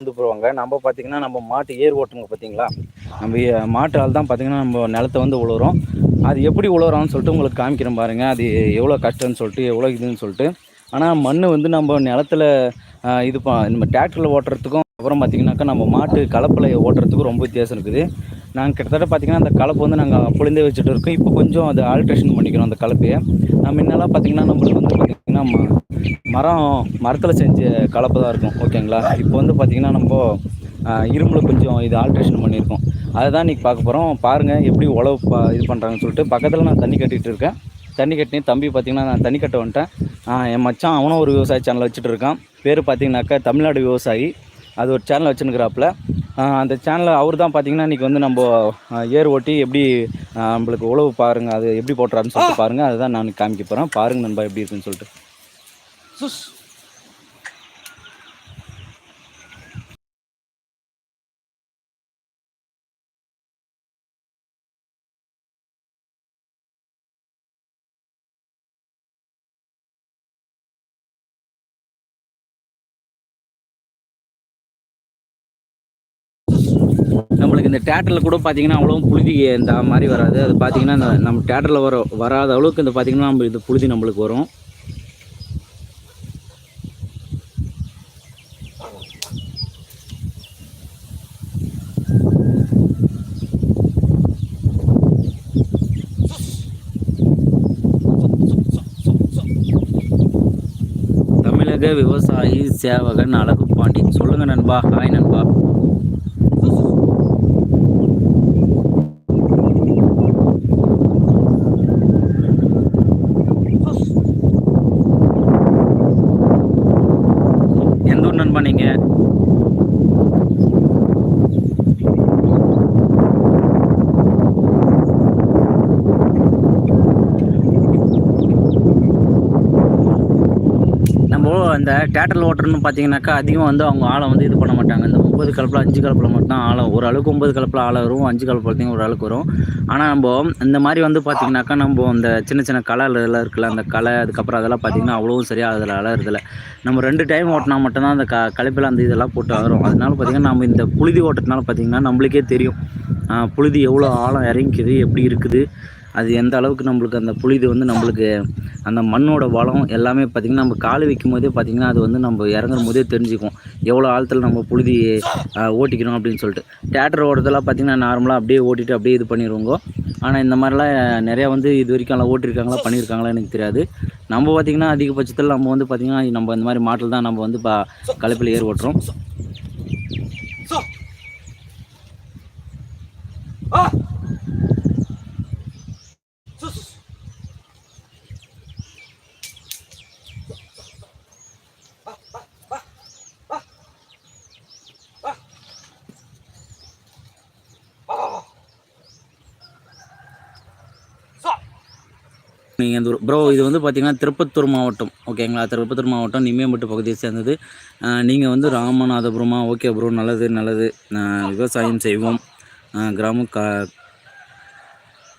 வந்து போவாங்க நம்ம பார்த்தீங்கன்னா நம்ம மாட்டு ஏர் ஓட்டுங்க பார்த்தீங்களா நம்ம ஏ- மாட்டு ஆள் தான் பார்த்தீங்கன்னா நம்ம நிலத்தை வந்து உழுவுறோம். அது எப்படி உழுவுறோம்னு சொல்லிட்டு உங்களுக்கு காமிக்கிறோம் பாருங்கள் அது எவ்வளோ கஷ்டம்னு சொல்லிட்டு எவ்வளோ இதுன்னு சொல்லிட்டு. ஆனால் மண் வந்து நம்ம நிலத்துல இது நம்ம டிராக்டரில் ஓட்டுறதுக்கும் அப்புறம் பார்த்தீங்கன்னாக்கா நம்ம மாட்டு கலப்பில் ஓட்டுறதுக்கும் ரொம்ப வித்தியாசம் இருக்குது. நாங்கள் கிட்டத்தட்ட பார்த்தீங்கன்னா அந்த கலப்பை வந்து நாங்கள் பொழுந்தே வச்சுட்டு இருக்கோம். இப்போ கொஞ்சம் அது ஆல்ட்ரேஷன் பண்ணிக்கிறோம் அந்த கலப்பையை. நம்ம என்னெல்லாம் பார்த்தீங்கன்னா நம்மளுக்கு வந்து பார்த்தீங்கன்னா மரம் மரத்தில் செஞ்ச கலப்பு தான் இருக்கும் ஓகேங்களா? இப்போ வந்து பார்த்திங்கன்னா நம்ம இரும்பில் கொஞ்சம் இது ஆல்ட்ரேஷன் பண்ணியிருக்கோம். அதை தான் இன்றைக்கி பார்க்க போகிறோம் பாருங்கள் எப்படி உழவு பா இது பண்ணுறாங்கன்னு சொல்லிட்டு பக்கத்தில் நான் தண்ணி கட்டிகிட்டு இருக்கேன். தண்ணி கட்டினே தம்பி பார்த்திங்கன்னா நான் தண்ணி கட்ட வந்துட்டேன். என் மச்சான் அவனும் ஒரு விவசாய சேனல் வச்சுட்டு இருக்கான். பேர் பார்த்திங்கனாக்கா தமிழ்நாடு விவசாயி. அது ஒரு சேனல் வச்சுருக்கிறாப்புல. அந்த சேனலில் அவர் தான் பார்த்தீங்கன்னா இன்றைக்கி வந்து நம்ம ஏர் ஓட்டி எப்படி நம்மளுக்கு உழவு பாருங்கள் அது எப்படி போட்டுறாருன்னு சொல்லிட்டு பாருங்கள் அதுதான் நான் காமிக்க போகிறேன் பாருங்கள் நண்பா எப்படி இருக்குன்னு சொல்லிட்டு. நம்மளுக்கு இந்த தேட்டரில் கூட பார்த்தீங்கன்னா அவ்வளோ புழுதி இந்த மாதிரி வராது. அது பார்த்தீங்கன்னா இந்த நம்ம தேட்டரில் வர வராத அளவுக்கு இந்த பார்த்தீங்கன்னா நம்ம இது புழுதி நம்மளுக்கு வரும். தமிழக விவசாயி சேவகன் அழகு பாண்டி சொல்லுங்க நண்பா. ஹாய் நண்பா எந்த ஊர் நண்பா நீங்க நம்ம அந்த டேட்டல் ஓட்டர்னு பார்த்தீங்கன்னாக்கா அதிகம் வந்து அவங்க ஆளை வந்து இது பண்ண மாட்டாங்க. இந்த ஒம்பது கலப்பில் அஞ்சு கலப்பில் மட்டும் ஆளை ஒரு அளவுக்கு ஒம்பது கலப்பில் ஆளை வரும். அஞ்சு கலப்பில் ஒரு அளவுக்கு வரும். ஆனால் நம்ம இந்த மாதிரி வந்து பார்த்திங்கனாக்கா நம்ம அந்த சின்ன சின்ன களை இதெல்லாம் இருக்குல்ல அந்த களை அதுக்கப்புறம் அதெல்லாம் பார்த்தீங்கன்னா அவ்வளோவும் சரியாக அதில் அலறதில்ல. நம்ம ரெண்டு டைம் ஓட்டினா மட்டும்தான் அந்த க களைப்பில் அந்த இதெல்லாம் போட்டு வரும் அதனால பார்த்தீங்கன்னா நம்ம இந்த புழுதி ஓட்டுறதுனால பார்த்தீங்கன்னா நம்மளுக்கே தெரியும். புழுதி எவ்வளோ ஆழம் இறங்கிக்குது எப்படி இருக்குது அது எந்த அளவுக்கு நம்மளுக்கு அந்த புழுதி வந்து நம்மளுக்கு அந்த மண்ணோட வளம் எல்லாமே பார்த்திங்கன்னா நம்ம கால் வைக்கும் போதே பார்த்திங்கன்னா அது வந்து நம்ம இறங்குற போதே தெரிஞ்சுக்கும். எவ்வளோ ஆழத்தில் நம்ம புழுதி ஓட்டிக்கணும் அப்படின்னு சொல்லிட்டு. டேட்டர் ஓடுறதெல்லாம் பார்த்திங்கன்னா நார்மலாக அப்படியே ஓட்டிட்டு அப்படியே இது பண்ணிடுவோங்க. ஆனால் இந்த மாதிரிலாம் நிறையா வந்து இது வரைக்கும் எல்லாம் ஓட்டிருக்காங்களா பண்ணியிருக்காங்களா எனக்கு தெரியாது. நம்ம பார்த்திங்கன்னா அதிகபட்சத்தில் நம்ம வந்து பார்த்திங்கன்னா நம்ம இந்த மாதிரி மாட்டில் தான் நம்ம வந்து பா களைப்பில் ஏர் ஓட்டுறோம். நீங்கள் இந்த ப்ரோ இது வந்து பார்த்தீங்கன்னா திருப்பத்தூர் மாவட்டம். ஓகேங்களா திருப்பத்தூர் மாவட்டம் நிம்மியம்பட்டு பகுதியை சேர்ந்தது. நீங்கள் வந்து ராமநாதபுரமா? ஓகே ப்ரோ நல்லது நல்லது. விவசாயம் செய்வோம். கிராமம் க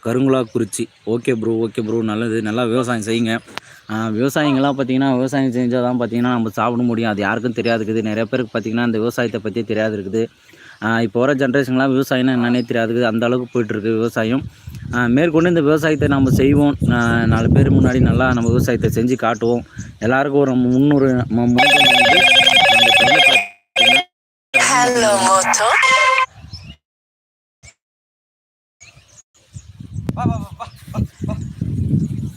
கருங்குலாக்குறிச்சி. ஓகே ப்ரோ ஓகே ப்ரோ நல்லது. நல்லா விவசாயம் செய்யுங்க. விவசாயிங்களாம் பார்த்தீங்கன்னா விவசாயம் செஞ்சால் தான் பார்த்தீங்கன்னா நம்ம சாப்பிட முடியும். அது யாருக்கும் தெரியாது இருக்குது நிறைய பேருக்கு பார்த்தீங்கன்னா அந்த விவசாயத்தை பற்றி தெரியாது இருக்குது இப்போ வர ஜென்ரேஷன்லாம் விவசாயம்னா என்னன்னே தெரியாது அந்த அளவுக்கு போயிட்டுருக்கு விவசாயம் மேற்கொண்டு இந்த விவசாயத்தை நம்ம செய்வோம் நாலு பேர் முன்னாடி நல்லா நம்ம விவசாயத்தை செஞ்சு காட்டுவோம் எல்லாருக்கும் ஒரு Moto.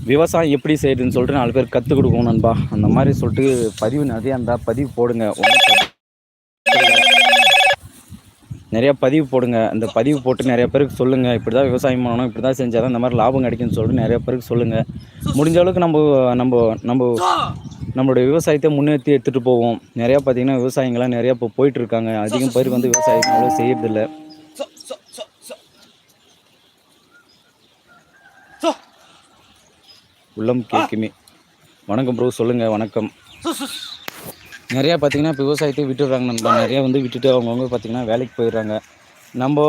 விவசாயம் எப்படி செய்யுதுன்னு சொல்லிட்டு நாலு பேர் கற்றுக் கொடுக்கணும் நண்பா அந்த மாதிரி சொல்லிட்டு பதிவு நிறையா இருந்தால் பதிவு போடுங்க இல்ல. நிறையா பதிவு போடுங்க. அந்த பதிவு போட்டு நிறைய பேருக்கு சொல்லுங்கள் இப்படி தான் விவசாயம் பண்ணணும் இப்படி தான் செஞ்சால் தான் இந்த மாதிரி லாபம் கிடைக்கும்னு சொல்லிட்டு நிறைய பேருக்கு சொல்லுங்கள் முடிஞ்ச அளவுக்கு நம்ம நம்ம நம்ம நம்மளுடைய விவசாயத்தை முன்னேற்றி எடுத்துகிட்டு போவோம். நிறையா பார்த்தீங்கன்னா விவசாயிங்களாம் நிறையா இப்போ போயிட்டு இருக்காங்க. அதிகம் பேர் வந்து விவசாயம் அவ்வளோ செய்யறதில்ல. உள்ளம் கேட்குமே. வணக்கம் ப்ரோ சொல்லுங்கள் வணக்கம். நிறையா பார்த்தீங்கன்னா இப்போ விவசாயத்தை விட்டுடுறாங்க நண்பா. நிறையா வந்து விட்டுட்டு அவங்கவுங்க பார்த்தீங்கன்னா வேலைக்கு போயிடுறாங்க. நம்ம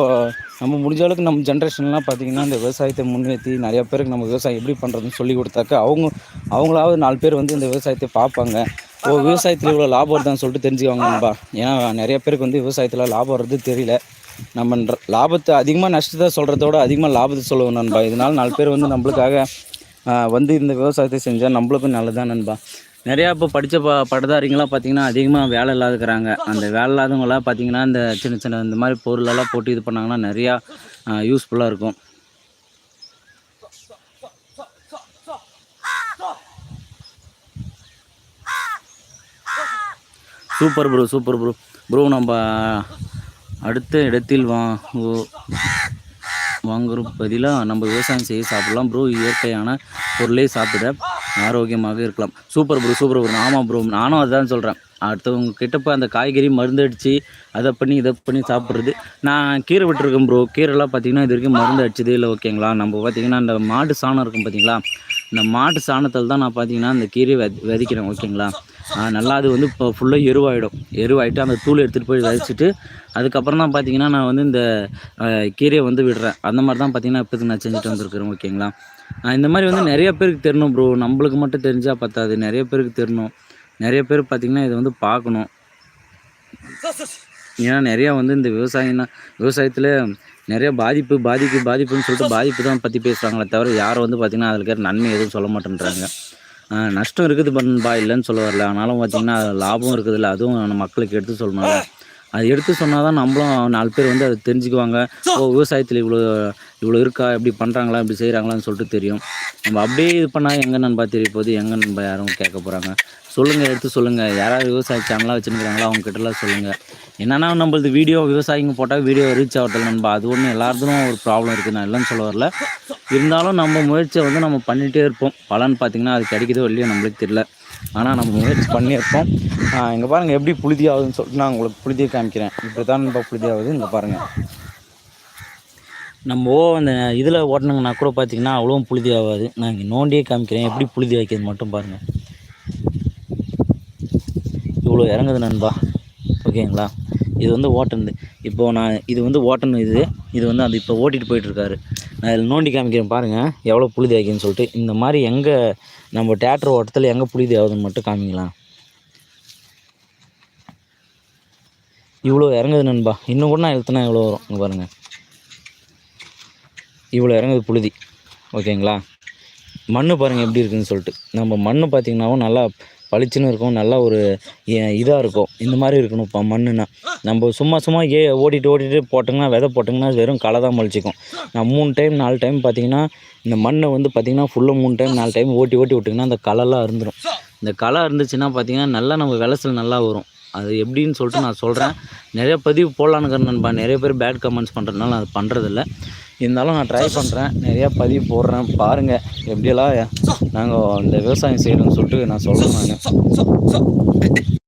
நம்ம முடிஞ்ச அளவுக்கு நம்ம ஜென்ரேஷன்லாம் பார்த்தீங்கன்னா இந்த விவசாயத்தை முன்னேற்றி நிறையா பேருக்கு நம்ம விவசாயம் எப்படி பண்ணுறதுன்னு சொல்லி கொடுத்தாக்க அவங்க அவங்களாவது நாலு பேர் வந்து இந்த விவசாயத்தை பார்ப்பாங்க. ஓ விவசாயத்தில் இவ்வளோ லாபம் வருதான்னு சொல்லிட்டு தெரிஞ்சுக்குவாங்க நண்பா. ஏன்னா நிறைய பேருக்கு வந்து விவசாயத்தில் லாபம் வர்றது தெரியல. நம்ம லாபத்தை அதிகமாக நஷ்டத்தை சொல்கிறதோட அதிகமாக லாபத்தை சொல்லுவோம் நண்பா. இதனால நாலு பேர் வந்து நம்மளுக்காக வந்து இந்த விவசாயத்தை செஞ்சால் நம்மளுக்கும் நல்லதான் நண்பா. நிறையா இப்போ படித்த ப பட்டதாரிங்களாம் பார்த்தீங்கன்னா அதிகமாக வேலை இல்லாதுக்கிறாங்க அந்த வேலை இல்லாதவங்களாம் பார்த்தீங்கன்னா இந்த சின்ன சின்ன இந்த மாதிரி பொருளெல்லாம் போட்டு இது பண்ணாங்கன்னா நிறையா யூஸ்ஃபுல்லாக இருக்கும். Super bro super bro bro நம்ம அடுத்த இடத்தில் வா ஓ- வாங்குற பதிலாக நம்ம விவசாயம் செய்ய சாப்பிடலாம் ப்ரோ இயற்கையான பொருளே சாப்பிட ஆரோக்கியமாக இருக்கலாம். சூப்பர் ப்ரோ சூப்பர் ப்ரோ ஆமாம் ப்ரோ நானும் அதுதான் சொல்கிறேன் அடுத்தவங்க கிட்ட போய் அந்த காய்கறி மருந்து அடித்து அதை பண்ணி இதை பண்ணி சாப்பிட்றது. நான் கீரை விட்டுருக்கேன் ப்ரோ கீரைலாம் பார்த்தீங்கன்னா இது வரைக்கும் மருந்து அடிச்சதே இல்லை ஓகேங்களா நம்ம பார்த்தீங்கன்னா அந்த மாட்டு சாணம் இருக்கும் பார்த்தீங்களா இந்த மாட்டு சாணத்தில் தான் நான் பார்த்தீங்கன்னா அந்த கீரையை வெத விதைக்கிறேன் ஓகேங்களா? நல்லா அது வந்து இப்போ ஃபுல்லாக எருவாயிடும். எருவாயிட்டு அந்த தூள் எடுத்துகிட்டு போய் விதைச்சிட்டு அதுக்கப்புறம் தான் பார்த்தீங்கன்னா நான் வந்து இந்த கீரையை வந்து விடுறேன். அந்த மாதிரி தான் பார்த்தீங்கன்னா இப்போது நான் செஞ்சுட்டு வந்திருக்கிறேன் ஓகேங்களா? இந்த மாதிரி வந்து நிறைய பேருக்கு தெரியணும் ப்ரோ நம்மளுக்கு மட்டும் தெரிஞ்சால் பத்தாது. நிறைய பேருக்கு தெரியணும். நிறைய பேர் பார்த்தீங்கன்னா இதை வந்து பார்க்கணும். ஏன்னா நிறையா வந்து இந்த விவசாயம்னா விவசாயத்தில் நிறைய பாதிப்பு பாதிப்பு பாதிப்புன்னு சொல்லிட்டு பாதிப்பு தான் பற்றி பேசுகிறாங்களே தவிர யாரும் வந்து பார்த்திங்கன்னா அதில் இருக்கிற நன்மை எதுவும் சொல்ல மாட்டேன்றாங்க. நஷ்டம் இருக்குது பண்பா இல்லைன்னு சொல்ல வரல. ஆனாலும் பார்த்திங்கன்னா லாபம் இருக்குதுல்ல அதுவும் மக்களுக்கு எடுத்து சொல்லணும்ல. அது எடுத்து சொன்னால் தான் நம்மளும் நாலு பேர் வந்து அதை தெரிஞ்சுக்குவாங்க. ஓ விவசாயத்தில் இவ்வளோ இவ்வளோ இருக்கா இப்படி பண்ணுறாங்களா இப்படி செய்கிறாங்களான்னு சொல்லிட்டு தெரியும். நம்ம அப்படியே இது பண்ணால் எங்கே நண்பா தெரிய போகுது எங்கே நண்பா யாரும் கேட்க போகிறாங்க சொல்லுங்கள் எடுத்து சொல்லுங்கள் யாராவது விவசாய சேனலாக வச்சுருக்கிறாங்களோ அவங்க கிட்டலாம் சொல்லுங்கள் என்னன்னா நம்மளது வீடியோ விவசாயிங்க போட்டால் வீடியோ ரீச் ஆகட்டும் நண்பா. அது ஒன்றும் எல்லாத்துக்கும் ஒரு ப்ராப்ளம் இருக்குது நான் இல்லைன்னு சொல்ல வரல. இருந்தாலும் நம்ம முயற்சியை வந்து நம்ம பண்ணிகிட்டே இருப்போம். பலன் பார்த்திங்கன்னா அது கிடைக்குதோ இல்லையோ நம்மளுக்கு தெரியல. ஆனால் நம்ம முயற்சி பண்ணியிருப்போம் இங்கே பாருங்கள் எப்படி புழுதி ஆகுதுன்னு சொல்லிட்டு நான் உங்களுக்கு புழுதியை காமிக்கிறேன். இப்படி தான் நம்ம புழுதி ஆகுது இங்கே பாருங்கள் நம்ம ஓ அந்த இதில் ஓட்டினங்கன்னா கூட பார்த்தீங்கன்னா அவ்வளோ புழுதி ஆகாது. நான் இங்கே நோண்டியே காமிக்கிறேன். எப்படி புழுதி வைக்கிறது மட்டும் பாருங்கள் இவ்வளோ இறங்குது நண்பா. ஓகேங்களா? இது வந்து ஓட்டுனது இப்போது நான் இது வந்து ஓட்டணும் இது. இது வந்து அது இப்போ ஓட்டிகிட்டு போயிட்டுருக்காரு. நான் இதில் நோண்டி காமிக்கிறேன் பாருங்கள் எவ்வளோ புழுதி ஆகிக்குன்னு சொல்லிட்டு. இந்த மாதிரி எங்கே நம்ம டேட்டர் ஓட்டத்தில் எங்கே புழுதி ஆகுதுன்னு மட்டும் காமிக்கலாம். இவ்வளோ இறங்குது நண்பா. இன்னும் கூட நான் எழுத்துனா எவ்வளோ வரும்? இங்கே பாருங்கள் இவ்வளோ இறங்குது புழுதி. ஓகேங்களா? மண் பாருங்கள் எப்படி இருக்குதுன்னு சொல்லிட்டு. நம்ம மண் பார்த்திங்கனாவும் நல்லா பளிச்சுன்னு இருக்கும் நல்லா ஒரு இதாக இருக்கும். இந்த மாதிரி இருக்கணும் இப்போ மண்ணுனா நம்ம சும்மா சும்மா ஏ ஓடிட்டு ஓடிட்டு போட்டோங்கன்னா விதை போட்டோங்கன்னா வெறும் களை தான் முளைச்சிக்கும் நான் மூணு டைம் நாலு டைம் பார்த்தீங்கன்னா இந்த மண்ணை வந்து பார்த்திங்கன்னா ஃபுல்லாக மூணு டைம் நாலு டைம் ஓட்டி ஓட்டி விட்டிங்கன்னா அந்த களைலாம் இருந்துடும் இந்த களை இருந்துச்சுன்னா பார்த்திங்கன்னா நல்லா நம்ம விளைச்சல் நல்லா வரும். அது எப்படின்னு சொல்லிட்டு நான் சொல்கிறேன் நிறைய பதிவு போடலான்னு நண்பா. நிறைய பேர் பேட் கமெண்ட்ஸ் பண்ணுறதுனால அது பண்ணுறதில்ல இருந்தாலும் நான் ட்ரை பண்ணுறேன் நிறையா பதிவு போடுறேன். பாருங்கள் எப்படியெல்லாம் நாங்கள் இந்த விவசாயம் செய்கிறோன்னு சொல்லிட்டு நான் சொல்கிறேன் நான்.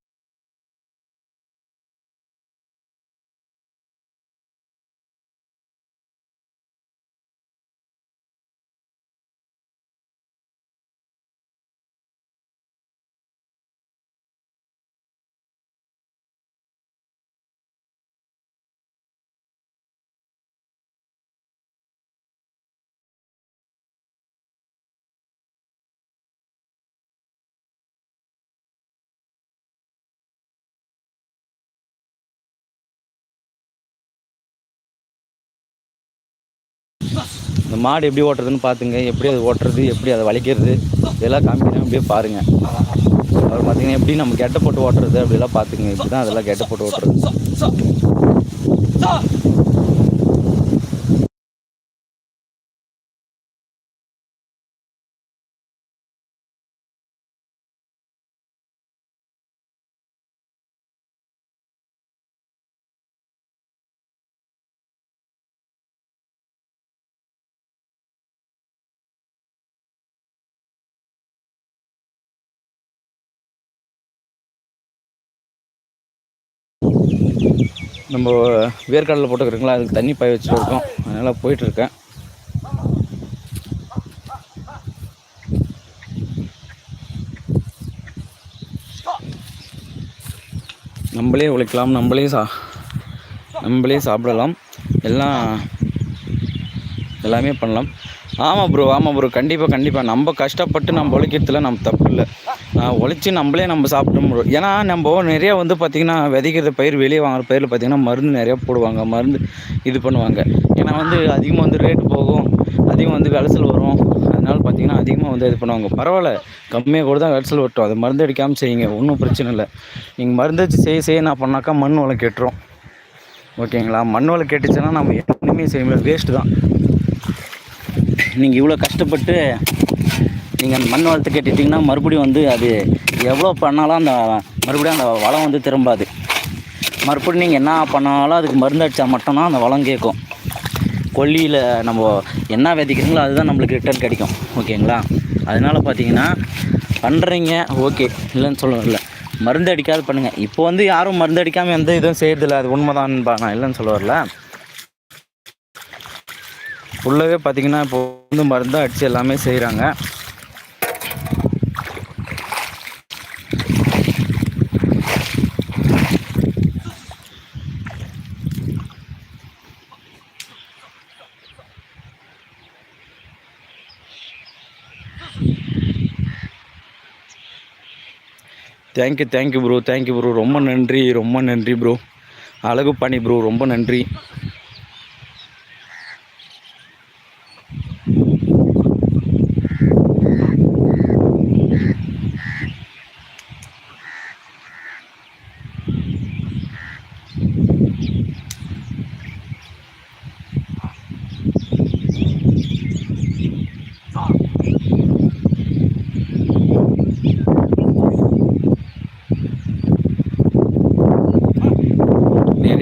இந்த மாடு எப்படி ஓட்டுறதுன்னு பார்த்துங்க எப்படி அது ஓட்டுறது எப்படி அதை வலிக்கிறது இதெல்லாம் காமிக்கிறேன் அப்படியே பாருங்கள் அப்புறம் பார்த்தீங்கன்னா எப்படி நம்ம கெட்ட போட்டு ஓட்டுறது அப்படிலாம் பார்த்துங்க இப்படி தான் அதெல்லாம் கெட்ட போட்டு ஓட்டுறது நம்ம வேர்க்கடலில் போட்டுக்கிறோங்களா? அதுக்கு தண்ணி பாய வச்சுருக்கோம் அதனால் போயிட்டுருக்கேன் நம்மளே உழைக்கலாம். நம்மளே சா நம்மளே சாப்பிடலாம். எல்லாம் எல்லாமே பண்ணலாம். ஆமாம் ப்ரோ ஆமாம் ப்ரோ கண்டிப்பாக கண்டிப்பாக நம்ம கஷ்டப்பட்டு நம்ம உழைக்கிறதுல நம்ம தப்பு இல்லை உழைச்சி நம்மளே நம்ம சாப்பிட்டோம் ப்ரோ ஏன்னா நம்ம நிறையா வந்து பார்த்திங்கன்னா விதைக்கிற பயிர் வெளியே வாங்குற பயிரில் பார்த்திங்கன்னா மருந்து நிறையா போடுவாங்க. மருந்து இது பண்ணுவாங்க. ஏன்னா வந்து அதிகமாக வந்து ரேட்டு போகும். அதிகம் வந்து விளைச்சல் வரும். அதனால பார்த்திங்கன்னா அதிகமாக வந்து இது பண்ணுவாங்க. பரவாயில்ல. கம்மியாக கூட தான் விளைச்சல் வரட்டும். அது மருந்து அடிக்காமல் செய்யுங்க. ஒன்றும் பிரச்சனை இல்லை. நீங்கள் மருந்து வச்சு செய்ய செய்ய என்ன பண்ணாக்கா மண் வளம் கெட்டுரும் ஓகேங்களா? மண் வளம் கெட்டுச்சுன்னா நம்ம எதுவுமே செய்ய முடியாது. வேஸ்ட்டு தான். நீங்கள் இவ்வளோ கஷ்டப்பட்டு நீங்கள் அந்த மண் வளத்தை கட்டிட்டிங்கன்னா மறுபடியும் வந்து அது எவ்வளோ பண்ணாலும் அந்த மறுபடியும் அந்த வளம் வந்து திரும்பாது. மறுபடியும் நீங்கள் என்ன பண்ணாலும் அதுக்கு மருந்து அடித்தா மட்டும்தான் அந்த வளம் கேட்கும். கொல்லியில் நம்ம என்ன விதைக்கிறீங்களோ அதுதான் நம்மளுக்கு ரிட்டர்ன் கிடைக்கும். ஓகேங்களா? அதனால் பார்த்தீங்கன்னா பண்ணுறீங்க ஓகே. இல்லைன்னு சொல்ல வரல மருந்து அடிக்காது பண்ணுங்கள் இப்போ வந்து யாரும் மருந்து அடிக்காமல் எந்த இதுவும் செய்யறதில்ல. அது உண்மைதான்பா நான் இல்லைன்னு சொல்ல வரல. ஃபுல்லாகவே பார்த்தீங்கன்னா இப்போது வந்து மருந்து அடித்து எல்லாமே செய்கிறாங்க thank you thank you bro thank you bro ரொம்ப நன்றி ரொம்ப நன்றி ப்ரோ அழகு பண்ணி ப்ரோ ரொம்ப நன்றி.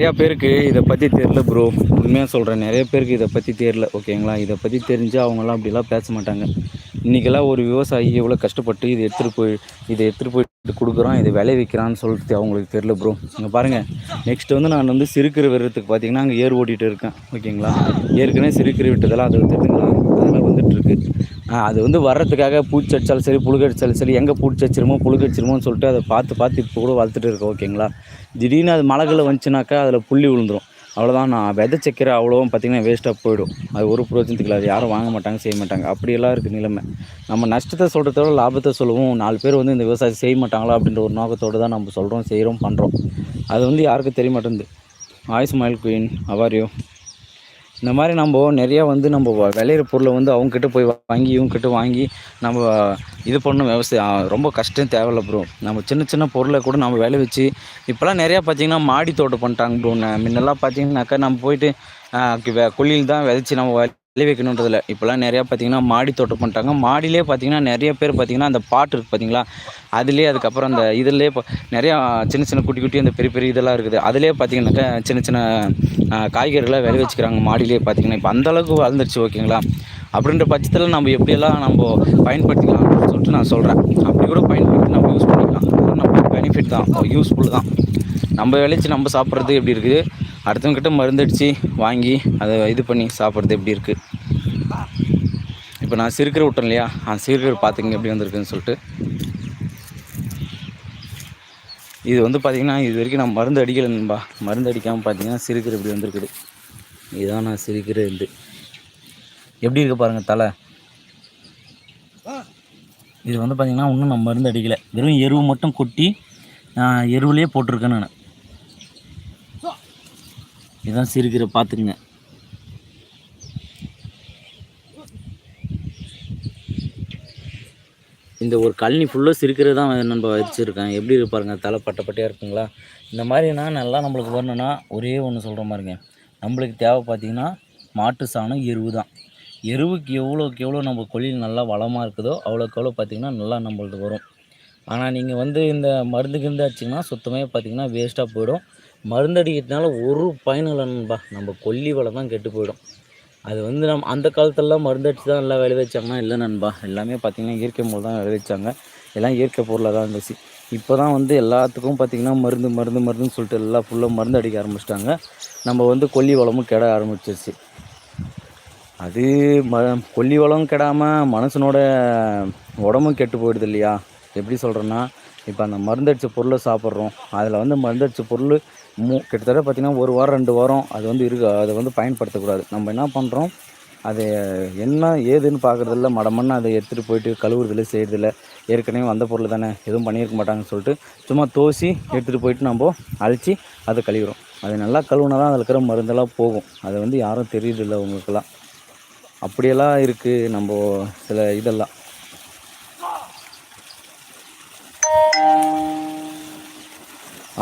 நிறையா பேருக்கு இதை பற்றி தெரில ப்ரோ உண்மையாக சொல்கிறேன் நிறைய பேருக்கு இதை பற்றி தெரில ஓகேங்களா இதை பற்றி தெரிஞ்சு அவங்களாம் அப்படிலாம் பேச மாட்டாங்க. இன்றைக்கெல்லாம் ஒரு விவசாயி எவ்வளோ கஷ்டப்பட்டு இதை எடுத்துகிட்டு போய் இதை எடுத்துகிட்டு போயிட்டு கொடுக்குறான் இதை விளைவிக்கிறான்னு சொல்லிட்டு அவங்களுக்கு தெரில ப்ரோ இங்கே பாருங்கள் நெக்ஸ்ட் வந்து நான் வந்து சிறுக்கிற விடுறதுக்கு பார்த்தீங்கன்னா அங்கே ஏர் ஓட்டிகிட்டு இருக்கேன் ஓகேங்களா ஏற்கனவே சிறுக்கிற விட்டதெல்லாம் அது வந்துட்டுங்களா அதெல்லாம் வந்துட்டுருக்கு அது வந்து வர்றதுக்காக பூச்சி அடித்தாலும் சரி புழுக அடித்தாலும் சரி எங்கே பூச்சி அடிச்சிருமோ புழுக்க அடிச்சிருமோன்னு சொல்லிட்டு அதை பார்த்து பார்த்து இப்போ கூட வளர்த்துட்டு இருக்கோம் ஓகேங்களா? திடீர்னு அது மழைகளை வந்துச்சுனாக்கா அதில் புள்ளி விழுந்துடும் அவ்வளோதான் நான் விதை விதைச்சக்கிற அவ்வளோவும் பார்த்திங்கன்னா வேஸ்ட்டாக போயிடும். அது ஒரு பிரோஜனத்துக்கு இல்லை அது யாரும் வாங்க மாட்டாங்க செய்ய மாட்டாங்க. அப்படியெல்லாம் இருக்குது நிலைமை. நம்ம நஷ்டத்தை சொல்கிறத விட லாபத்தை சொல்லுவோம். நாலு பேர் வந்து இந்த விவசாயம் செய்ய மாட்டாங்களா அப்படின்ற ஒரு நோக்கத்தோடு தான் நம்ம சொல்கிறோம் செய்கிறோம் பண்ணுறோம் அது வந்து யாருக்கும் தெரிய மாட்டேங்குது. ஆயுஸ் மயில் குயின் அவாரியோ இந்த மாதிரி நம்ம நிறையா வந்து நம்ம வ- விளையிற பொருளை வந்து அவங்கக்கிட்ட போய் வாங்கி இவங்கக்கிட்ட வாங்கி நம்ம இது பண்ணணும் விவசாயம் ரொம்ப கஷ்டம் தேவையில்ல ப்ரோ நம்ம சின்ன சின்ன பொருளை கூட நம்ம விளை வச்சு இப்போல்லாம் நிறையா பார்த்தீங்கன்னா மாடி தோட்டம் பண்ணிட்டாங்க ப்ரோ முன்னெல்லாம் பார்த்தீங்கன்னாக்கா நம்ம போயிட்டு கொல்லியில் தான் விதைச்சி நம்ம விளை வைக்கணுன்றதில்ல இப்போலாம் நிறையா பார்த்தீங்கன்னா மாடி தோட்டம் பண்ணிட்டாங்க. மாடியிலே பார்த்தீங்கன்னா நிறைய பேர் பார்த்தீங்கன்னா அந்த பாட்டு இருக்குது பார்த்தீங்களா? அதுலேயே அதுக்கப்புறம் அந்த இதுலேயே இப்போ நிறையா சின்ன சின்ன குட்டி குட்டி அந்த பெரிய பெரிய இதெல்லாம் இருக்குது. அதுலேயே பார்த்தீங்கன்னாக்கா சின்ன சின்ன காய்கறிகளாக விளை வச்சுக்கிறாங்க மாடியிலே பார்த்தீங்கன்னா. இப்போ அந்தளவுக்கு வளர்ந்துருச்சு ஓகேங்களா? அப்படின்ற பட்சத்தில் நம்ம எப்படியெல்லாம் நம்ம பயன்படுத்திக்கலாம் அப்படின்னு சொல்லிட்டு நான் சொல்கிறேன் அப்படி கூட பயன்படுத்தி நம்ம யூஸ் பண்ணிக்கலாம். நம்ம நம்மளுக்கு பெனிஃபிட் தான். யூஸ்ஃபுல் தான். நம்ம விளைச்சி நம்ம சாப்பிட்றது எப்படி இருக்குது? அடுத்தவங்கிட்ட மருந்து அடித்து வாங்கி அதை இது பண்ணி சாப்பிட்றது எப்படி இருக்குது இப்போ நான் சிறுக்கரை விட்டேன் இல்லையா? அந்த சிறுக்கரை பார்த்துங்க எப்படி வந்திருக்குன்னு சொல்லிட்டு. இது வந்து பார்த்திங்கன்னா இது வரைக்கும் நான் மருந்து அடிக்கலை நண்பா. மருந்து அடிக்காமல் பார்த்தீங்கன்னா சிறுக்கரை இப்படி வந்திருக்குது. இதுதான் நான் சிறுக்கரை இருந்து எப்படி இருக்கு பாருங்கள் தலை. இது வந்து பார்த்திங்கன்னா இன்னும் நான் மருந்து அடிக்கலை. வெறும் எருவு மட்டும் கொட்டி நான் எருவுலேயே போட்டிருக்கேன் நான். இதுதான் சிரிக்கிற பார்த்துக்குங்க. இந்த ஒரு கழனி ஃபுல்லாக சிரிக்கிறது தான் நம்ம வச்சுருக்கேன் எப்படி இருப்பாருங்க தலை பட்டை பட்டையாக இருக்குங்களா? இந்த மாதிரினா நல்லா நம்மளுக்கு வரணும்னா ஒரே ஒன்று சொல்கிற மாதிரிங்க. நம்மளுக்கு தேவை பார்த்தீங்கன்னா மாட்டு சாணம் எருவு தான். எருவுக்கு எவ்வளோக்கு எவ்வளோ நம்ம கொல்லியில் நல்லா வளமாக இருக்குதோ அவ்வளோக்கு எவ்வளோ பார்த்தீங்கன்னா நல்லா நம்மளுக்கு வரும். ஆனால் நீங்கள் வந்து இந்த மருந்து கிருந்து அடிச்சிங்கன்னா சுத்தமாக பார்த்தீங்கன்னா வேஸ்ட்டாக போயிடும். மருந்தடிக்கிறதுனால ஒரு பயனும் இல்லை நண்பா. நம்ம கொல்லி வளம் தான் கெட்டு போயிடும். அது வந்து நம்ம அந்த காலத்துலலாம் மருந்தடிச்சு தான் நல்லா விளைவிச்சாங்கன்னா இல்லை நண்பா. எல்லாமே பார்த்தீங்கன்னா இயற்கை முறை தான் விளைவிச்சாங்க எல்லாம் இயற்கை பொருளாக தான் இருந்துச்சு. இப்போ தான் வந்து எல்லாத்துக்கும் பார்த்தீங்கன்னா மருந்து மருந்து மருந்துன்னு சொல்லிட்டு எல்லாம் ஃபுல்லாக மருந்து அடிக்க ஆரம்பிச்சிட்டாங்க. நம்ம வந்து கொல்லி வளமும் கெட ஆரம்பிச்சிருச்சு. அது ம கொல்லி வளம் கெடாமல் மனசனோட உடம்பும் கெட்டு போயிடுது இல்லையா? எப்படி சொல்கிறேன்னா இப்போ அந்த மருந்தடிச்ச பொருளை சாப்பிட்றோம். அதில் வந்து மருந்தடிச்ச பொருள் மூ கிட்டத்தட்ட பார்த்திங்கன்னா ஒரு வாரம் ரெண்டு வாரம் அது வந்து இருக்கு அதை வந்து பயன்படுத்தக்கூடாது. நம்ம என்ன பண்ணுறோம் அது என்ன ஏதுன்னு பார்க்குறதில்ல மடமன்னு அதை எடுத்துகிட்டு போயிட்டு கழுவுறதில்ல செய்கிறதில்ல ஏற்கனவே வந்த பொருள் தானே எதுவும் பண்ணியிருக்க மாட்டாங்கன்னு சொல்லிட்டு சும்மா தோசி எடுத்துகிட்டு போயிட்டு நம்ம அழிச்சு அதை கழுவிடும் அது நல்லா கழுவுனா தான் அதில் இருக்கிற மருந்தெல்லாம் போகும். அது வந்து யாரும் தெரியுதில்ல உங்களுக்கெல்லாம். அப்படியெல்லாம் இருக்குது நம்ம சில இதெல்லாம்.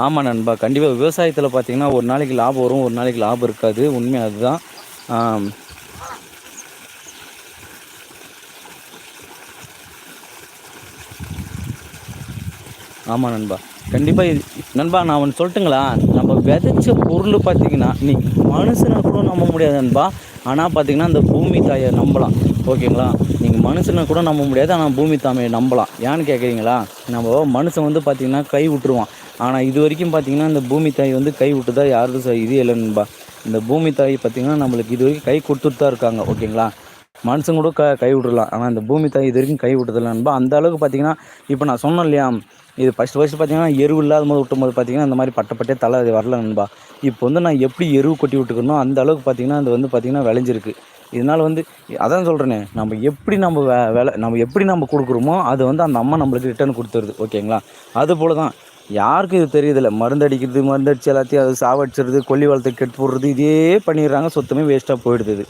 ஆமாம் நண்பா கண்டிப்பாக விவசாயத்தில் பார்த்தீங்கன்னா ஒரு நாளைக்கு லாபம் வரும் ஒரு நாளைக்கு லாபம் இருக்காது. உண்மை அதுதான். ஆமாம் நண்பா. கண்டிப்பாக இது நண்பா நான் ஒன்று சொல்லட்டுங்களா? நம்ம விதைச்ச பொருள் பார்த்தீங்கன்னா நீ மனுஷனை கூட நம்ப முடியாது நண்பா. ஆனால் பார்த்தீங்கன்னா அந்த பூமி தாயை நம்பலாம். ஓகேங்களா? நீங்கள் மனுஷனை கூட நம்ப முடியாது ஆனால் பூமி தாமையை நம்பலாம். ஏன்னு கேட்குறீங்களா நம்ம மனுஷன் வந்து பார்த்தீங்கன்னா கை விட்டுருவான். ஆனால் இது வரைக்கும் பார்த்தீங்கன்னா இந்த பூமி தாய் வந்து கை விட்டுதா யாரும் ச- இது இல்லைன்னுபா இந்த பூமி தாய் பார்த்தீங்கன்னா நம்மளுக்கு இது வரைக்கும் கை கொடுத்துட்டு தான் இருக்காங்க ஓகேங்களா? மனுஷன் கூட க கை விட்டுறலாம். ஆனால் இந்த பூமி தாய் இது வரைக்கும் கை விட்டதில்ல அந்த அளவுக்கு பார்த்தீங்கன்னா இப்போ நான் சொன்னேன் இல்லையா இது ஃபஸ்ட் ஃபஸ்ட்டு பார்த்தீங்கன்னா எருவு இல்லாத போது விட்டும் போது பார்த்தீங்கன்னா இந்த மாதிரி பட்டப்பட்டே தலை அது வரல நண்பா. இப்போ வந்து நான் எப்படி எருவு கொட்டி விட்டுக்கணும் அந்த அளவுக்கு பார்த்தீங்கன்னா அது வந்து பார்த்திங்கன்னா விளைஞ்சிருக்கு. இதனால் வந்து அதான் சொல்கிறேனே நம்ம எப்படி நம்ம வே வேலை நம்ம எப்படி நம்ம கொடுக்குறோமோ அது வந்து அந்த அம்மா நம்மளுக்கு ரிட்டர்ன் கொடுத்துருது ஓகேங்களா? அது போல தான் யாருக்கும் இது தெரியுதில்ல. மருந்து அடிக்கிறது மருந்து அடிச்சு எல்லாத்தையும் அது சாவடிச்சிடுறது கொல்லி வளத்தை கெட்டு போடுறது இதே பண்ணிடுறாங்க. சுத்தமே வேஸ்ட்டாக போயிடுது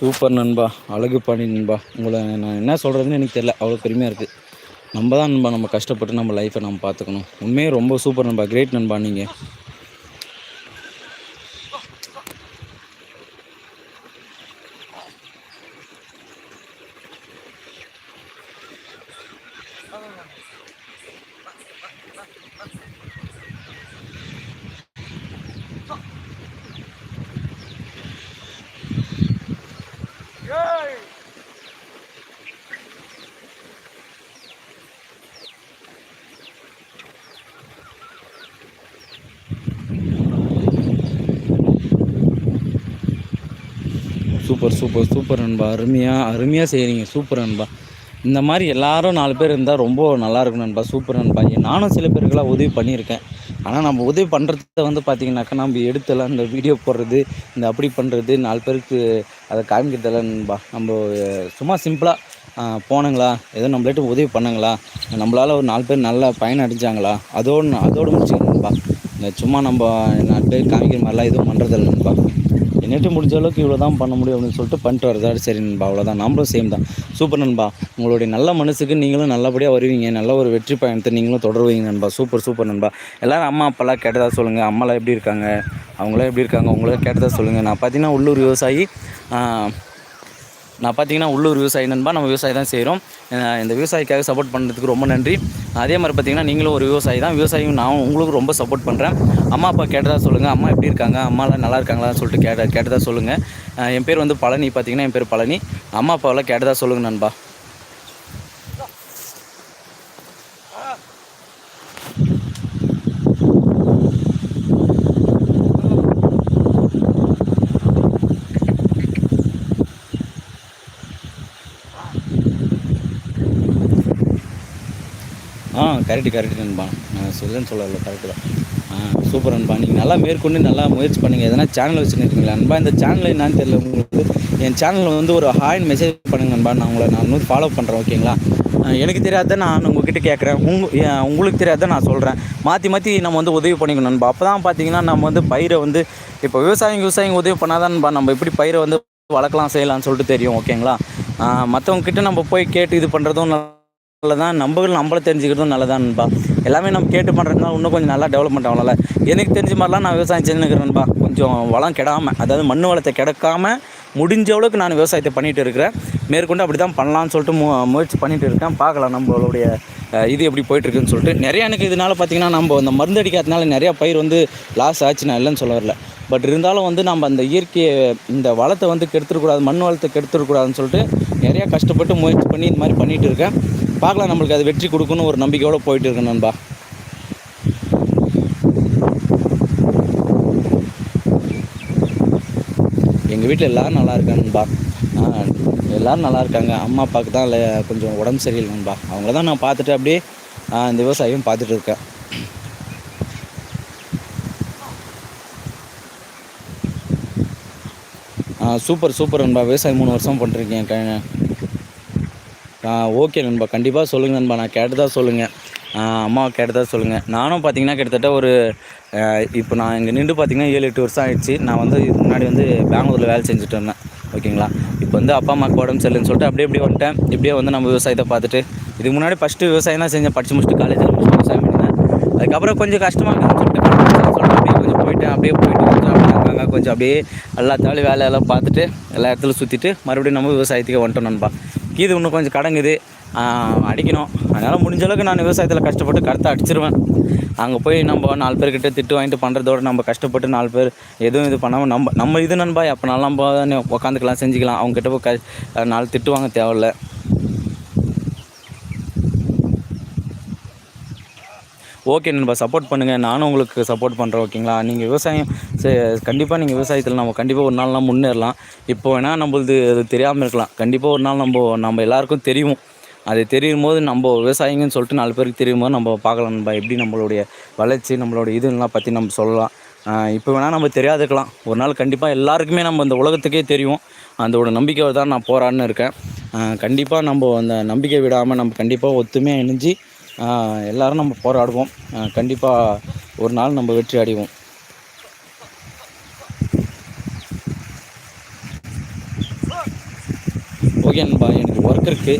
சூப்பர் நண்பா அழகு பாணி நண்பா. உங்களை நான் என்ன சொல்கிறதுன்னு எனக்கு தெரியல. அவ்வளோ பெருமையாக இருக்குது நம்ம தான் நண்பா நம்ம கஷ்டப்பட்டு நம்ம லைஃப்பை நம்ம பார்த்துக்கணும். உண்மையே ரொம்ப சூப்பர் நண்பா. கிரேட் நண்பா நீங்கள் சூப்பர் சூப்பர் சூப்பர் நண்பா. அருமையாக அருமையாக செய்கிறீங்க சூப்பர் நண்பா. இந்த மாதிரி எல்லாரும் நாலு பேர் இருந்தால் ரொம்ப நல்லா இருக்கும் நண்பா. சூப்பர் நண்பா. நானும் சில பேருக்கெல்லாம் உதவி பண்ணியிருக்கேன். ஆனால் நம்ம உதவி பண்ணுறத வந்து பார்த்தீங்கன்னாக்கா நம்ம எடுத்தெல்லாம் இந்த வீடியோ போடுறது இந்த அப்படி பண்ணுறது நாலு பேருக்கு அதை காமிக்கிறதெல்லாம் நண்பா. நம்ம சும்மா சிம்பிளாக போனங்களா? ஏதோ நம்மள்ட்ட உதவி பண்ணங்களா? நம்மளால் ஒரு நாலு பேர் நல்லா பயன் அடைஞ்சாங்களா? அதோடு அதோடு முடிச்சுக்கணும்பா இந்த சும்மா நம்ம நாலு பேர் காமிக்கிற மாதிரிலாம் எதுவும் பண்ணுறதில்ல நண்பா. என்னட்டு முடிஞ்ச அளவுக்கு இவ்வளோ தான் பண்ண முடியும் அப்படின்னு சொல்லிட்டு பண்ணிட்டு வரதா சரி நண்பா அவ்வளோதான் நம்மளும் சேம் தான். சூப்பர் நண்பா. உங்களுடைய நல்ல மனசுக்கு நீங்களும் நல்லபடியாக வருவீங்க. நல்ல ஒரு வெற்றி பயணத்தை நீங்களும் தொடருவீங்க நண்பா. சூப்பர் சூப்பர் நண்பா. எல்லாரும் அம்மா அப்பாலாம் கேட்டதா சொல்லுங்கள் அம்மாலாம் எப்படி இருக்காங்க? அவங்களாம் எப்படி இருக்காங்க? உங்களாம் கேட்டதா சொல்லுங்கள் நான் பார்த்தீங்கன்னா உள்ளூர் விவசாயி நான் பார்த்தீங்கன்னா உள்ளூர் விவசாயி நண்பா நம்ம விவசாயி தான் செய்கிறோம் இந்த விவசாயிக்காக சப்போர்ட் பண்ணுறதுக்கு ரொம்ப நன்றி. அதே மாதிரி பார்த்தீங்கன்னா நீங்களும் ஒரு விவசாயி தான். விவசாயியும் நான் உங்களுக்கு ரொம்ப சப்போர்ட் பண்ணுறேன் அம்மா அப்பா கேட்டதா சொல்லுங்கள் அம்மா எப்படி இருக்காங்க? அம்மாலாம் நல்லா இருக்காங்களான்னு சொல்லிட்டு கேட்ட கேட்டதாக சொல்லுங்கள் என் பேர் வந்து பழனி. பார்த்தீங்கன்னா என் பேர் பழனி. அம்மா அப்பாவெல்லாம் கேட்டதாக சொல்லுங்கள் நண்பா. கரெக்டு கரெக்டு நண்பா. நான் சொல்லுன்னு சொல்லல கரெக்டு தான். ஆ சூப்பர் நண்பா. நீங்கள் நல்லா மேற்கொண்டு நல்லா முயற்சி பண்ணுங்கள் எதனா சேனல் வச்சுருக்கீங்களா நண்பா? இந்த சேனல் என்னன்னு தெரியல உங்களுக்கு. என் சேனலில் வந்து ஒரு ஹாய்னு மெசேஜ் பண்ணுங்க நண்பா. நான் உங்களை நான் வந்து ஃபாலோ பண்ணுறேன் ஓகேங்களா எனக்கு தெரியாத நான் உங்ககிட்ட கேட்குறேன். உங் உங்களுக்கு தெரியாத நான் சொல்கிறேன் மாற்றி மாற்றி நம்ம வந்து உதவி பண்ணிக்கணும் நண்பா. அப்போ தான் பார்த்தீங்கன்னா நம்ம வந்து பயிரை வந்து இப்போ விவசாயிங்க விவசாயிங்க உதவி பண்ணாதான் நண்பா. நம்ம எப்படி பயிரை வந்து வளர்க்கலாம் செய்யலாம்னு சொல்லிட்டு தெரியும் ஓகேங்களா மற்றவங்க கிட்ட நம்ம போய் கேட்டு இது பண்ணுறதும் நல்லதான் நம்பர்கள் நம்மளை தெரிஞ்சுக்கிறதும் நல்லதான்பா எல்லாமே நம்ம கேட்டு பண்ணுறதுனால இன்னும் கொஞ்சம் நல்லா டெவலப்மெண்ட் ஆகலாம்ல. எனக்கு தெரிஞ்ச மாதிரிலாம் நான் விவசாயம் செஞ்சுன்னு இருக்கிறேன்பா கொஞ்சம் வளம் கெடாமல் அதாவது மண் வளத்தை கெடுக்காம முடிஞ்ச அளவுக்கு நான் விவசாயத்தை பண்ணிகிட்டு இருக்கிறேன். மேற்கொண்டு அப்படி தான் பண்ணலாம்னு சொல்லிட்டு மு முயற்சி பண்ணிகிட்டு இருக்கேன். பார்க்கலாம் நம்மளுடைய இது எப்படி போயிட்டுருக்குன்னு சொல்லிட்டு. நிறைய எனக்கு இதனால் பார்த்தீங்கன்னா நம்ம அந்த மருந்து அடிக்காதனால நிறையா பயிர் வந்து லாஸ் ஆச்சு நான் இல்லைன்னு சொல்ல வரல. பட் இருந்தாலும் வந்து நம்ம அந்த இயற்கையை இந்த வளத்தை வந்து கெடுத்துடக்கூடாது மண் வளத்தை கெடுத்துடக்கூடாதுன்னு சொல்லிட்டு நிறையா கஷ்டப்பட்டு முயற்சி பண்ணி இந்த மாதிரி பண்ணிகிட்டு இருக்கேன். பார்க்கலாம் நம்மளுக்கு அது வெற்றி கொடுக்குன்னு ஒரு நம்பிக்கையோடு போயிட்டு இருக்கேன் நண்பா. எங்கள் வீட்டில் எல்லோரும் நல்லா இருக்காங்கப்பா ஆ, எல்லோரும் நல்லா இருக்காங்க. அம்மா அப்பாவுக்கு தான் இல்லை கொஞ்சம் உடம்பு சரியில்லை நண்பா. அவங்கள தான் நான் பார்த்துட்டு அப்படியே இந்த விவசாயம் பார்த்துட்டு இருக்கேன். சூப்பர் சூப்பர் நண்பா. விவசாயம் மூணு வருஷம் பண்ணுறீங்க ஓகே நண்பா. கண்டிப்பாக சொல்லுங்கள் நண்பா. நான் கேட்டதா சொல்லுங்கள் அம்மாவை கேட்டதாக சொல்லுங்கள் நானும் பார்த்தீங்கன்னா கிட்டத்தட்ட ஒரு இப்போ நான் இங்கே நின்று பார்த்தீங்கன்னா ஏழு எட்டு வருஷம் ஆயிடுச்சு. நான் வந்து இதுக்கு முன்னாடி வந்து பெங்களூரில் வேலை செஞ்சுட்டு இருந்தேன். ஓகேங்களா? இப்போ வந்து அப்பா அம்மாவுக்கு உடம்பு சரியில்லைன்னு சொல்லிட்டு அப்படியே அப்படியே வந்துட்டேன். இப்படியே வந்து நம்ம விவசாயத்தை பார்த்துட்டு இதுக்கு முன்னாடி ஃபஸ்ட்டு விவசாயம் தான் செஞ்சேன். படித்து முடிச்சுட்டு காலேஜில் முடிச்சுட்டு விவசாயம் பண்ணேன் அதுக்கப்புறம் கொஞ்சம் கஷ்டமாக இருக்குதுன்னு சொல்லிட்டு சொல்லிட்டு அப்படியே கொஞ்சம் போயிட்டேன். அப்படியே போயிட்டு கொஞ்சம் அப்படியே அங்கங்கே கொஞ்சம் அப்படியே எல்லா தாலும் வேலையெல்லாம் பார்த்துட்டு எல்லா இடத்துலையும் சுற்றிட்டு மறுபடியும் நம்ம விவசாயத்துக்கு வந்துட்டோம் நண்பா. இது இன்னும் கொஞ்சம் கடங்குது. அடிக்கணும். அதனால் முடிஞ்ச அளவுக்கு நான் விவசாயத்தில் கஷ்டப்பட்டு கருத்தை அடிச்சிருவேன். அங்கே போய் நம்ம நாலு பேர்கிட்ட திட்டு வாங்கிட்டு பண்ணுறதோட நம்ம கஷ்டப்பட்டு நாலு பேர் எதுவும் இது பண்ணாமல் நம்ம நம்ம இது நண்பா எப்போ நல்லா நம்ம தானே உட்காந்துக்கலாம் செஞ்சுக்கலாம். அவங்ககிட்ட போய் க நாலு திட்டு வாங்க தேவையில்ல. ஓகே நண்பா சப்போர்ட் பண்ணுங்கள் நானும் உங்களுக்கு சப்போர்ட் பண்ணுறேன் ஓகேங்களா நீங்கள் விவசாயம் கண்டிப்பாக நீங்கள் விவசாயத்தில் நம்ம கண்டிப்பாக ஒரு நாள்லாம் முன்னேறலாம். இப்போ வேணால் நம்மளது அது தெரியாமல் இருக்கலாம். கண்டிப்பாக ஒரு நாள் நம்ம நம்ம எல்லாருக்கும் தெரியும். அது தெரியும் போது நம்ம விவசாயிங்கன்னு சொல்லிட்டு நாலு பேருக்கு தெரியும் போது நம்ம பார்க்கலாம். நம்ம எப்படி நம்மளுடைய வளர்ச்சி நம்மளோட இதுலாம் பற்றி நம்ம சொல்லலாம். இப்போ வேணால் நம்ம தெரியாதுக்கலாம். ஒரு நாள் கண்டிப்பாக எல்லாருக்குமே நம்ம இந்த உலகத்துக்கே தெரியும். அதோட ஒரு தான் நான் போராடின்னு இருக்கேன். கண்டிப்பாக நம்ம அந்த நம்பிக்கை விடாமல் நம்ம கண்டிப்பாக ஒத்துமையாக இணைஞ்சு எல்லோரும் நம்ம போராடுவோம். கண்டிப்பாக ஒரு நாள் நம்ம வெற்றி அடைவோம். ஓகே நண்பா ஒர்க் இருக்குது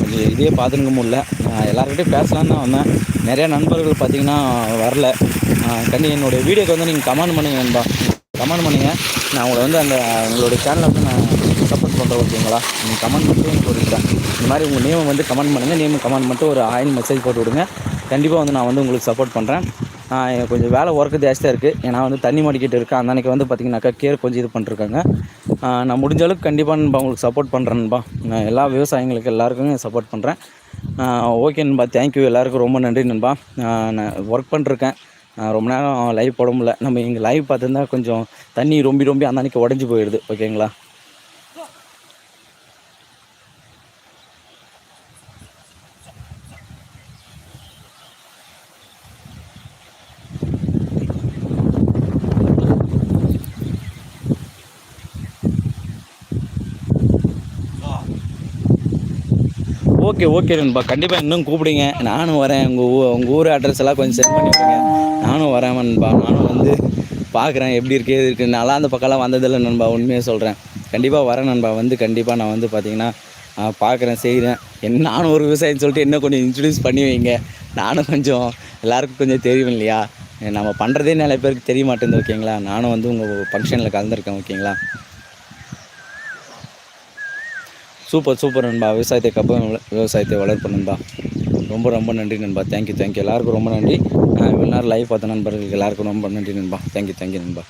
கொஞ்சம் இதே பார்த்துக்க முடியல. நான் எல்லாருக்கிட்டையும் பேசலான்னு தான் வந்தேன். நிறையா நண்பர்கள் பார்த்தீங்கன்னா வரல. கண்டி என்னுடைய வீடியோக்கு வந்து நீங்கள் கமெண்ட் பண்ணுங்க நண்பா. கமெண்ட் பண்ணுங்கள் நான் உங்களை வந்து அந்த உங்களுடைய சேனலை வந்து நான் சப்போர்ட் பண்ணுறேன் ஓகேங்களா? நீங்கள் கமெண்ட் மட்டும் எனக்கு ஒரு இந்த மாதிரி உங்கள் நேமை வந்து கமெண்ட் பண்ணுங்கள் நேம் கமெண்ட் மட்டும் ஒரு ஆயின் மெசேஜ் போட்டு விடுங்க. கண்டிப்பாக வந்து நான் வந்து உங்களுக்கு சப்போர்ட் பண்ணுறேன் கொஞ்சம் வேலை ஒர்க்கு ஜாஸ்தியாக இருக்குது ஏன்னா வந்து தண்ணி மாடிக்கிட்டு இருக்கேன். அந்த அன்றைக்கி வந்து பார்த்தீங்கன்னாக்கா கேர் கொஞ்சம் இது பண்ணிருக்காங்க. நான் முடிஞ்ச அளவுக்கு கண்டிப்பாக நண்பா உங்களுக்கு சப்போர்ட் பண்ணுறேன்பா நான் எல்லா விவசாயிங்களுக்கு எல்லாருக்கும் சப்போர்ட் பண்ணுறேன் ஓகே நண்பா தேங்க்யூ எல்லாருக்கும் ரொம்ப நன்றி நண்பா. நான் ஒர்க் பண்ணிருக்கேன் ரொம்ப நேரம் லைவ் போட முடியல. நம்ம இங்கே லைவ் பார்த்துருந்தா கொஞ்சம் தண்ணி ரொம்பி ரொம்பி அந்த அன்றைக்கி உடஞ்சி போயிடுது ஓகேங்களா ஓகே ஓகே நண்பா. கண்டிப்பாக இன்னும் கூப்பிடுங்க. நானும் வரேன். உங்கள் ஊ உங்கள் ஊர் அட்ரஸ் எல்லாம் கொஞ்சம் சென்ட் பண்ணி விடுங்க. நானும் வரேன் நண்பா. நானும் வந்து பார்க்குறேன் எப்படி இருக்கு எது இருக்குது நல்லா அந்த பக்கம்லாம் வந்ததில்லை நண்பா. உண்மையாக சொல்கிறேன் கண்டிப்பாக வரேன் நண்பா. வந்து கண்டிப்பாக நான் வந்து பார்த்தீங்கன்னா பார்க்குறேன் செய்கிறேன் என்ன நானும் ஒரு விவசாயின்னு சொல்லிட்டு என்ன கொஞ்சம் இன்ட்ரடியூஸ் பண்ணி வைங்க. நானும் கொஞ்சம் எல்லாருக்கும் கொஞ்சம் தெரியும் இல்லையா? நம்ம பண்ணுறதே நிறைய பேருக்கு தெரிய மாட்டேங்குது ஓகேங்களா? நானும் வந்து உங்கள் ஃபங்க்ஷனில் கலந்துருக்கேன் ஓகேங்களா? சூப்பர் சூப்பர் நண்பா. விவசாயத்தை கப்பம் விவசாயத்தை வளர்ப்பு நண்பா. ரொம்ப ரொம்ப நன்றி நண்பா. தேங்க்யூ தேங்க்யூ எல்லாருக்கும் ரொம்ப நன்றி. இவ்வளோ நேரம் லைவ் பார்த்த நண்பர்களுக்கு எல்லாருக்கும் ரொம்ப நன்றி நண்பா. தேங்க்யூ தேங்க்யூ நண்பா.